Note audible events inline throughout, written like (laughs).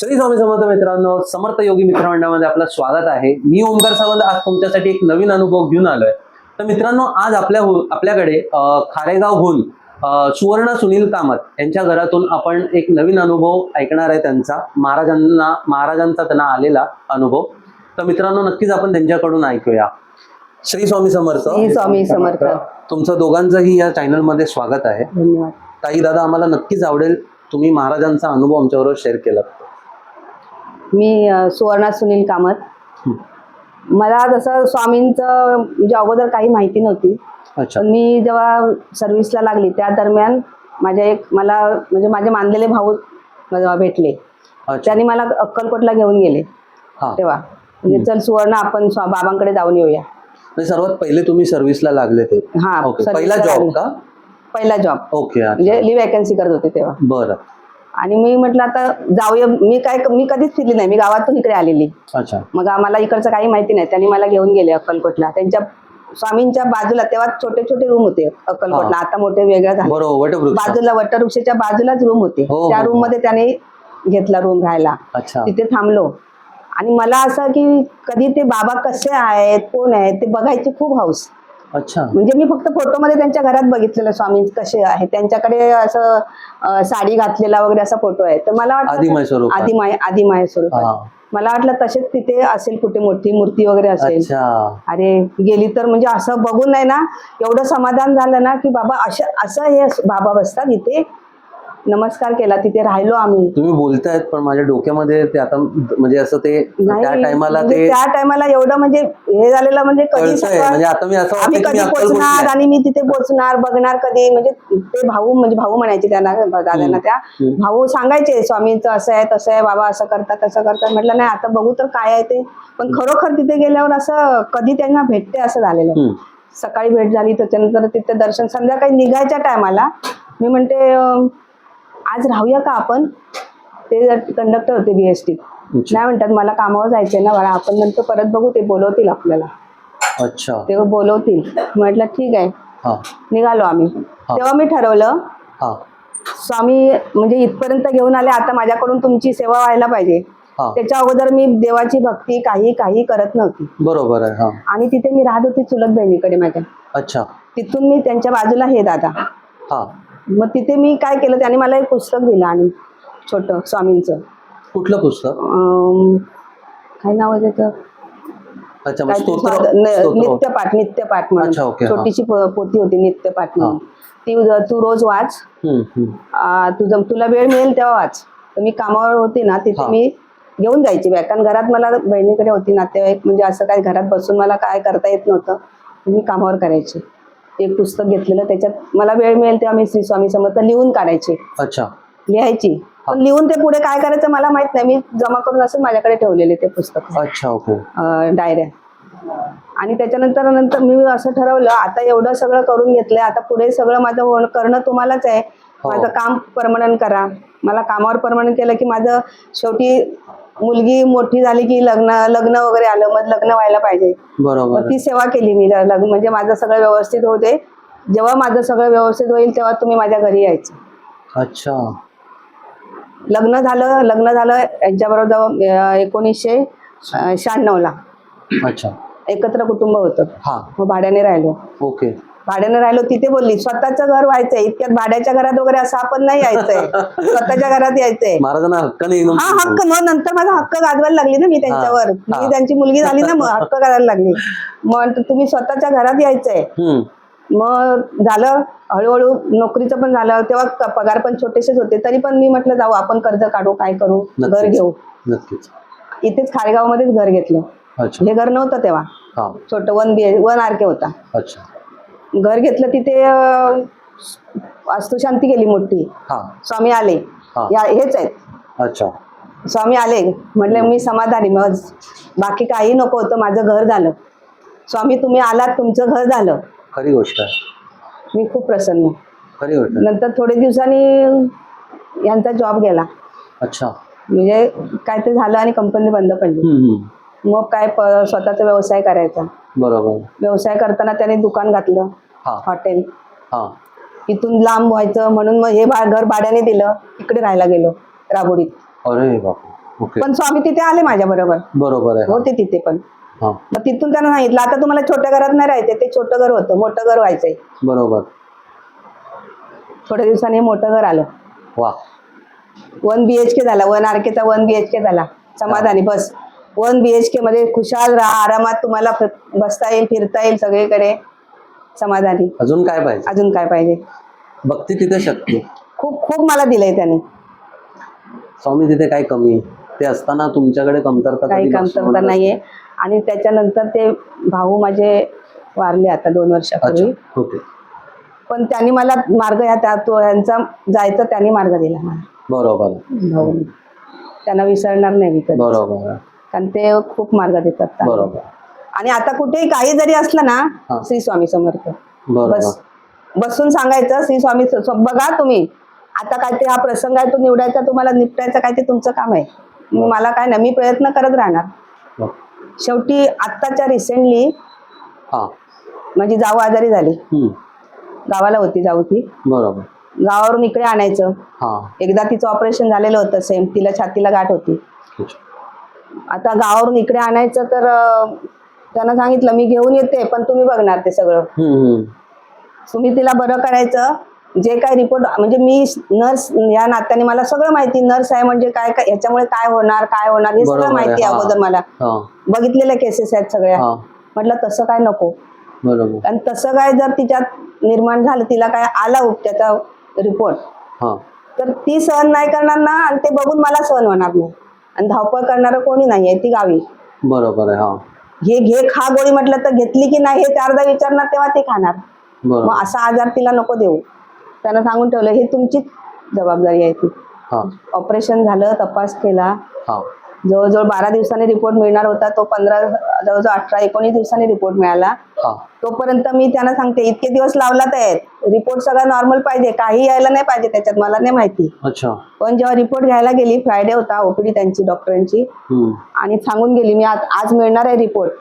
श्री स्वामी समर्थ मित्रांनो समर्थ योगी मित्रमंडळामध्ये आपलं स्वागत आहे. मी ओमकार सावंत आज तुमच्यासाठी एक नवीन अनुभव घेऊन आलोय. तर मित्रांनो आज आपल्या आपल्याकडे अं, खारेगावहून सुवर्ण सुनील कामत यांच्या घरातून आपण एक नवीन अनुभव ऐकणार आहे त्यांचा. महाराजांना महाराजांचा त्यांना आलेला अनुभव. तर मित्रांनो नक्कीच आपण त्यांच्याकडून ऐकूया. श्री स्वामी समर्थ. स्वामी समर्थ. तुमचं दोघांचंही या चॅनलमध्ये स्वागत आहे. धन्यवाद. ताई दादा आम्हाला नक्कीच आवडेल तुम्ही महाराजांचा अनुभव आमच्याबरोबर शेअर केला मी सुवर्णा सुनील कामत. मला तसं स्वामींचं म्हणजे अगोदर काही माहिती नव्हती. पण मी जेव्हा सर्व्हिसला लागली त्या दरम्यान माझ्या एक मला म्हणजे माझे मानलेले भाऊ जेव्हा भेटले त्यांनी मला अक्कलकोटला घेऊन गेले हा. तेव्हा. म्हणजे चल सुवर्ण आपण बाबांकडे जाऊन येऊया. म्हणजे सर्वात पहिले तुम्ही सर्व्हिसला लागले ते. हा पहिला जॉब. का? पहिला जॉब ओके. म्हणजे लिव्ह वॅकन्सी करत होते तेव्हा. बरं. आणि मी म्हटलं आता जाऊया. मी काय मी कधीच फिरली नाही. मी गावातून इकडे आलेली. अच्छा. मग आम्हाला इकडचं काही माहिती नाही. त्यांनी मला घेऊन गेले अक्कलकोटला. त्यांच्या स्वामींच्या बाजूला तेव्हा छोटे छोटे रूम होते अक्कलकोटला. आता मोठे वेगळे झाले. बरोबर वटवृक्ष. बाजूला वटवृक्षाच्या बाजूलाच रूम होते. हो, हो, त्या हो. रूममध्ये त्याने घेतला रूम राहायला. अच्छा. तिथे थांबलो. आणि मला असं की कधी ते बाबा कसे आहेत कोण आहेत ते बघायची खूप हौस. अच्छा. म्हणजे मी फक्त फोटोमध्ये त्यांच्या घरात बघितलेलं स्वामी कसे आहे. त्यांच्याकडे असं साडी घातलेला वगैरे असा फोटो आहे. तर मला वाटलं. आदिमाय आदिमाय स्वरूपात हा. मला वाटलं तसेच तिथे असेल कुठे मोठी मूर्ती वगैरे असेल. अरे गेली तर म्हणजे असं बघून नाही ना एवढं समाधान झालं ना की बाबा असं असं हे बाबा बसतात इथे नमस्कार केला तिथे राहिलो आम्ही. तुम्ही बोलतायत पण माझ्या डोक्यामध्ये ते आता म्हणजे असं ते त्या टायमाला म्हणजे ते त्या टायमाला एवलं म्हणजे हे झालेलं म्हणजे कधी कळतंय. म्हणजे आता मी असं वाटतं आम्ही की मी कधी आहे. आणि मी तिथे पोचणार बघणार कधी म्हणजे ते भाऊ म्हणजे भाऊ म्हणायचे त्यांना दादांना त्या. हम्म. भाऊ सांगायचे स्वामींचं असं आहे तसं आहे बाबा असं करतात तसं करतात. म्हटलं नाही आता बघू तर काय आहे ते. पण खरोखर तिथे गेल्यावर असं कधी त्यांना भेटते असं झालेलं. हम्म. सकाळी भेट झाली त्याच्यानंतर तिथे दर्शन संध्याकाळी निघायच्या टायमाला मी म्हणते अं, आज राहूया का आपण? ते कंडक्टर होते बीएसटी. नाही म्हणतात मला कामावर जायचंय ना बाळा आपण नंतर परत बघू ते बोलवतील आपल्याला. अच्छा. ते बोलवतील. म्हटलं ठीक आहे. निघालो आम्ही. तेव्हा मी ठरवलं स्वामी म्हणजे इथपर्यंत घेऊन आले आता माझ्याकडून तुमची सेवा व्हायला पाहिजे. त्याच्या अगोदर मी देवाची भक्ती काही काही करत नव्हती. बरोबर आहे हा. आणि तिथे मी राहत होती चुलत बहिणीकडे माझ्या. अच्छा. तिथून मी त्यांच्या बाजूला हे दादा. मग तिथे मी काय केलं त्याने मला एक पुस्तक दिलं आणि छोटं स्वामींचं. कुठलं पुस्तक? अं, काय नाव आहे त्याचं? अच्छा मग काय ते स्तोत्र स्वाद- न- स्तोत्र. नित्यपाठ नित्यपाठ अच्छा, म्हणून. ओके, हा. छोटीशी प- पोथी होती नित्यपाठ म्हणून. ती तू रोज वाच. हम्म, हम्म. आ, तुझं तुला वेळ मिळेल तेव्हा वाच. तर मी कामावर होती ना तिथे हा. मी घेऊन जायची बॅग कारण घरात मला बहिणीकडे होती नातेवाईक म्हणजे असं काय घरात बसून मला काय करता येत नव्हतं मी कामावर करायची. एक पुस्तक घेतलेलं त्याच्यात मला वेळ मिळेल तेव्हा मी श्री स्वामी समर्थ लिहून काढायची. अच्छा. लिहायची. पण लिहून ते पुढे काय करायचं मला माहीत नाही. मी जमा करून असं माझ्याकडे ठेवलेले ते पुस्तक. अच्छा ओके. डायऱ्या. आणि त्याच्यानंतर नंतर मी असं ठरवलं आता एवढं सगळं करून घेतलंय. आता पुढे सगळं माझं करणं तुम्हालाच आहे. माझं काम परमनंट करा. मला कामावर परमनंट केलं की माझं शेवटी मुलगी मोठी झाली की लग्न लग्न वगैरे आलं मग लग्न व्हायला पाहिजे. बरोबर. ती सेवा केली मी लग्न म्हणजे माझं सगळं व्यवस्थित होते. जेव्हा माझं सगळं व्यवस्थित होईल तेव्हा तुम्ही माझ्या घरी यायचं. अच्छा. लग्न झालं लग्न झालं यांच्याबरोबर जवळ एकोणीसशे शहाण्णवला. अच्छा. एकत्र कुटुंब होतं. हा. मग भाड्याने राहिलो. ओके. भाड्याने राहिलो तिथे बोलली स्वतःचं घर व्हायचंय इतक्यात भाड्याच्या घरात वगैरे असं आपण नाही यायचंय. (laughs) स्वतःच्या घरात यायचंय. महाराजांना हक्काने एकदम हा हक्क मग नंतर माझा हक्क गाजवायला लागली ना मी त्यांच्यावर. मी त्यांची मुलगी झाली ना मग हक्क करायला लागली. (laughs) मग तुम्ही स्वतःच्या घरात यायचंय. मग झालं हळूहळू नोकरीचं पण झालं तेव्हा पगार पण छोटेसेच होते तरी पण मी म्हटलं जाऊ आपण कर्ज काढू काय करू? घर. घेऊ. नक्कीच. इथेच खारेगावमध्येच घर घेतलं. हे घर नव्हतं तेव्हा. छोटं one B one R K होता. अच्छा. घर घेतलं तिथे वास्तुशांती केली मोठी. हा. स्वामी आले. हा. या हेच आहेत. अच्छा. स्वामी आले. म्हटले मी समाधानी. मग बाकी काही नको होतं माझं घर झालं. स्वामी तुम्ही आलात तुमचं घर झालं. खरी गोष्ट आहे. मी खूप प्रसन्न. खरी गोष्ट आहे. नंतर थोडे दिवसांनी यांचा जॉब गेला. अच्छा. म्हणजे काय ते झालं आणि कंपनी बंद पडली. हम्म, हम्म. मग काय प स्वतःचा व्यवसाय करायचा. बरोबर. व्यवसाय करताना त्याने दुकान घातलं. हा. हॉटेल. हा. इथून लांब व्हायचं म्हणून मग हे घर भाड्याने दिलं इकडे राहायला गेलो राबोडीत. अरे बापरे. ओके. पण स्वामी तिथे आले माझ्या बरोबर. बरोबर आहे. होते तिथे पण. हा. मग तिथून त्यांना सांगितलं आता तुम्हाला छोट्या घरात नाही राहायचे ते छोटं घर होतं मोठं घर व्हायचंय. बरोबर. थोड्या दिवसांनी मोठं घर आलं. वा वन बी एच के झाला वन आर केचा वन बी एच के झाला. समाधानी बस. वन बी एच के मध्ये खुशाल राहा आरामात तुम्हाला बसता येईल फिरता येईल सगळीकडे. समाधानी. अजून काय पाहिजे? अजून काय पाहिजे? भक्ती तिथे शक्ती. खूप खूप मला दिलंय त्याने. स्वामी तिथे काय कमी? आहे? ते असताना तुमच्याकडे कमतरता काही कधी कमतरता भासवलं नाहीये. आणि त्याच्यानंतर ते भाऊ माझे वारले आता दोन वर्षापूर्वी. अच्छा ओके. पण त्यांनी मला मार्ग ह्या त्या तो ह्यांचा जायचा त्यांनी मार्ग दिला मला. बरोबर. भाऊ. त्यांना विसरणार नाही मी कधी बरोबर. कारण ते खूप मार्ग देतात बरोबर. आणि आता कुठेही काही जरी असलं हा. ना श्री स्वामी समर्थ. बरोबर. बस बसून सांगायचं श्री स्वामी बघा तुम्ही. आता काय ते हा प्रसंग आहे तो निवडायचा तुम्हाला निपटायचा काय ते तुमचं काम आहे. मला काय नाही मी प्रयत्न करत राहणार. वा. शेवटी आत्ताच्या रिसेंटली हा. माझी जाऊ आजारी झाली. गावाला होती जाऊ ती. बरोबर. गावावरून इकडे आणायचं. हा. एकदा तिचं ऑपरेशन झालेलं होतं सेम तिला छातीला गाठ होती. आता गावावरून इकडे आणायचं तर त्यांना सांगितलं मी घेऊन येते पण तुम्ही बघणार ते सगळं. तुम्ही तिला बरं करायचं जे काय रिपोर्ट म्हणजे मी नर्स या नात्याने मला सगळं माहिती नर्स आहे म्हणजे काय काय याच्यामुळे काय होणार काय होणार हे सगळं माहिती. अगोदर मला. बघितलेल्या केसेस आहेत सगळ्या. हा. म्हटलं तसं काय नको. बरोबर. आणि तसं काय जर तिच्यात निर्माण झालं तिला काय आला उप त्याचा रिपोर्ट तर ती सहन नाही करणार ना आणि ते बघून मला सहन होणार नाही. आणि धावपळ करणारं कोणी नाही आहे ती गावी. बरोबर आहे हा. हे घे खा गोळी म्हटलं तर घेतली की नाही हे चारदा विचारणार तेव्हा ती खाणार. बरोबर. मग असा आजार तिला नको देऊ. त्यांना सांगून ठेवलं हे तुमचीच जबाबदारी आहे ती. हा. ऑपरेशन झालं तपास केला. हा. जवळजवळ बारा दिवसांनी रिपोर्ट मिळणार होता तो पंधरा जवळजवळ अठरा एकोणीस दिवसांनी रिपोर्ट मिळाला. तोपर्यंत मी त्यांना सांगते इतके दिवस लावलात आहेत. रिपोर्ट सगळा नॉर्मल पाहिजे काही यायला नाही पाहिजे त्याच्यात मला नाही माहिती. पण जेव्हा रिपोर्ट घ्यायला गेली फ्रायडे होता ओपीडी त्यांची डॉक्टरांची. आणि सांगून गेली मी आज मिळणार आहे रिपोर्ट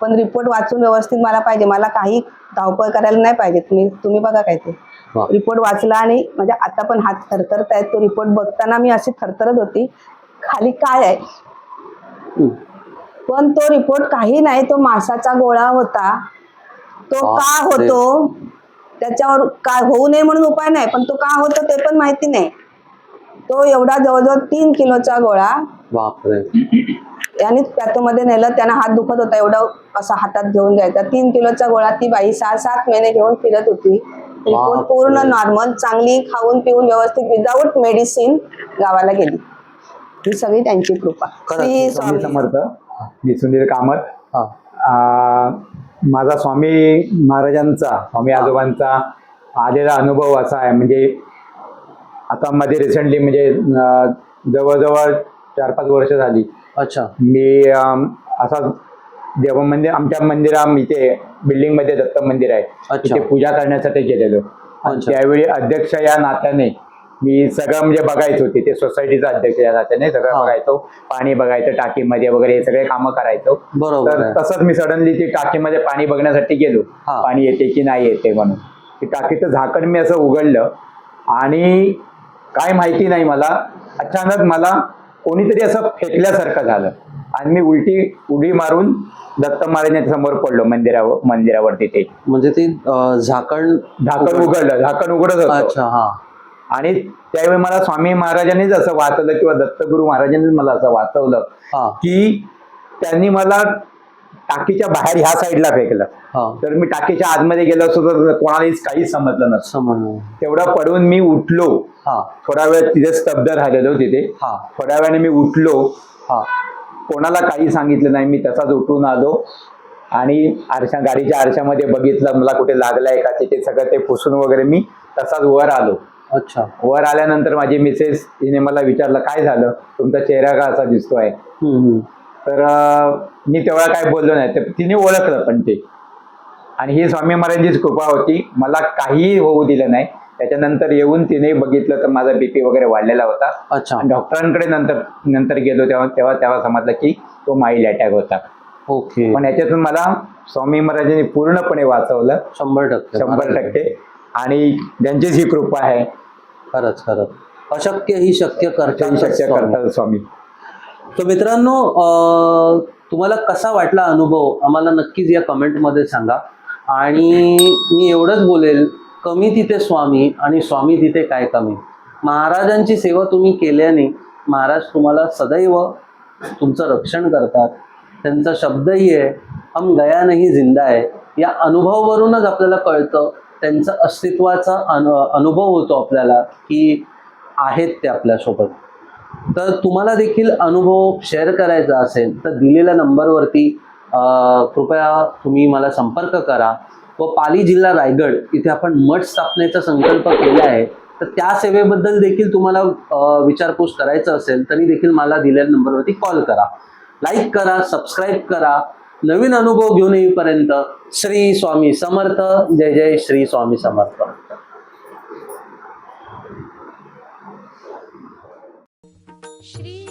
पण रिपोर्ट वाचून व्यवस्थित मला पाहिजे. मला काही धावपळ करायला नाही पाहिजे. तुम्ही तुम्ही बघा काय ते. रिपोर्ट वाचला आणि म्हणजे आता पण हात थरथरत आहेत. तो रिपोर्ट बघताना मी अशी थरथरत होती. खाली काय आहे. पण तो रिपोर्ट काही नाही तो मासाचा गोळा होता. तो का. होतो? त्याच्यावर काय होऊ नये म्हणून उपाय नाही पण तो का होतो ते पण माहिती नाही. तो एवढा जवळजवळ तीन किलोचा गोळा आणि त्याच्यामध्ये नेलं त्यांना हात दुखत होता एवढा असा हातात घेऊन जायचा तीन किलोचा गोळा ती बाई सहा सात महिने घेऊन फिरत होती. पूर्ण नॉर्मल चांगली खाऊन पिऊन व्यवस्थित विदाऊट मेडिसिन गावाला गेली. ही सगळी त्यांची कृपा. श्री स्वामी समर्थ. मी सुनील कामत. माझा स्वामी महाराजांचा स्वामी आजोबांचा आलेला अनुभव असा आहे. म्हणजे आता मध्ये रिसेंटली म्हणजे जवळजवळ चार पाच वर्ष झाली. अच्छा. मी असा जेव्हा मंदिर आमच्या मंदिरा इथे बिल्डिंगमध्ये दत्त मंदिर आहे. तिथे पूजा करण्यासाठी गेलेलो. त्यावेळी अध्यक्ष या नात्याने मी सगळं म्हणजे बघायचो तिथे सोसायटीचा अध्यक्ष या नात्याने सगळं. बघायचो. पाणी बघायचं टाकीमध्ये वगैरे हे सगळे कामं करायचो. बरोबर तसंच मी सडनली ती टाकीमध्ये पाणी बघण्यासाठी गेलो. पाणी येते की नाही येते म्हणून. ते टाकीचं झाकण मी असं उघडलं. आणि काय माहिती नाही मला. अचानक मला कोणीतरी असं फेकल्यासारखं झालं. आणि मी उलटी उडी मारून दत्त महाराजांच्या समोर पडलो मंदिरावर मंदिरावर तिथे म्हणजे ती झाकण झाकण उघडलं. झाकण अच्छा हा. आणि त्यावेळी मला स्वामी महाराजांनीच असं वाचवलं किंवा दत्तगुरु महाराजांनीच मला असं वाचवलं की त्यांनी मला टाकीच्या बाहेर ह्या साईडला फेकलं. तर मी टाकीच्या आतमध्ये गेलो असतो तर कोणालाच काहीच समजलं नसतं. तेवढं पडून मी उठलो. हा. थोडा वेळ तिथे स्तब्ध राहिलेलो तिथे. हा. थोड्या वेळाने मी उठलो. हा. कोणाला काही सांगितलं नाही. मी तसाच उठून आलो. आणि आरशा गाडीच्या आरशामध्ये बघितलं मला कुठे लागलाय का तिथे सगळं ते पुसून वगैरे मी तसाच वर आलो. अच्छा. वर आल्यानंतर माझी मिसेस तिने मला विचारलं काय झालं? तुमचा चेहरा का असा दिसतोय. तर मी तेव्हा काय बोललो नाही. तर तिने ओळखलं पण ते. आणि ही स्वामी महाराजांचीच कृपा होती. मला काहीही होऊ दिलं नाही. त्याच्यानंतर येऊन तिने बघितलं तर माझा बीपी वगैरे वाढलेला होता. अच्छा. डॉक्टरांकडे नंतर नंतर गेलो तेव्हा तेव्हा तेव्हा समजलं की तो माईल अटॅक होता. ओके. पण याच्यातून मला स्वामी महाराजांनी पूर्णपणे वाचवलं. शंभर टक्के. शंभर टक्के. आणि त्यांचीच ही कृपा आहे खरंच खरंच. अशक्य ही शक्य करता स्वामी. तर मित्रांनो तुम्हाला कसा वाटला अनुभव? आम्हाला नक्कीच या कमेंटमध्ये सांगा. आणि मी एवढंच बोलेल कमी तिथे स्वामी आणि स्वामी तिथे काय कमी? महाराजांची सेवा तुम्ही केल्याने महाराज तुम्हाला सदैव तुमचं रक्षण करतात. त्यांचा शब्दही आहे हम गया नाही जिंदा आहे या अनुभवावरूनच आपल्याला कळतं त्यांचं अस्तित्वाचा अनु अनुभव होतो आपल्याला की आहेत ते आपल्यासोबत. तर तुम्हाला देखील अनुभव शेअर करायचा असेल तर दिलेल्या नंबरवरती कृपया तुम्ही मला संपर्क करा. व पाली जिल्हा रायगड इथे आपण मठ स्थापनेचा संकल्प केला आहे तर त्या सेवेबद्दल देखील तुम्हाला विचारपूस करायचं असेल तरी देखील मला दिलेल्या नंबरवरती कॉल करा. लाईक करा सबस्क्राईब करा नवीन अनुभव घेऊन येईपर्यंत श्री स्वामी समर्थ. जय जय श्री स्वामी समर्थ. श्री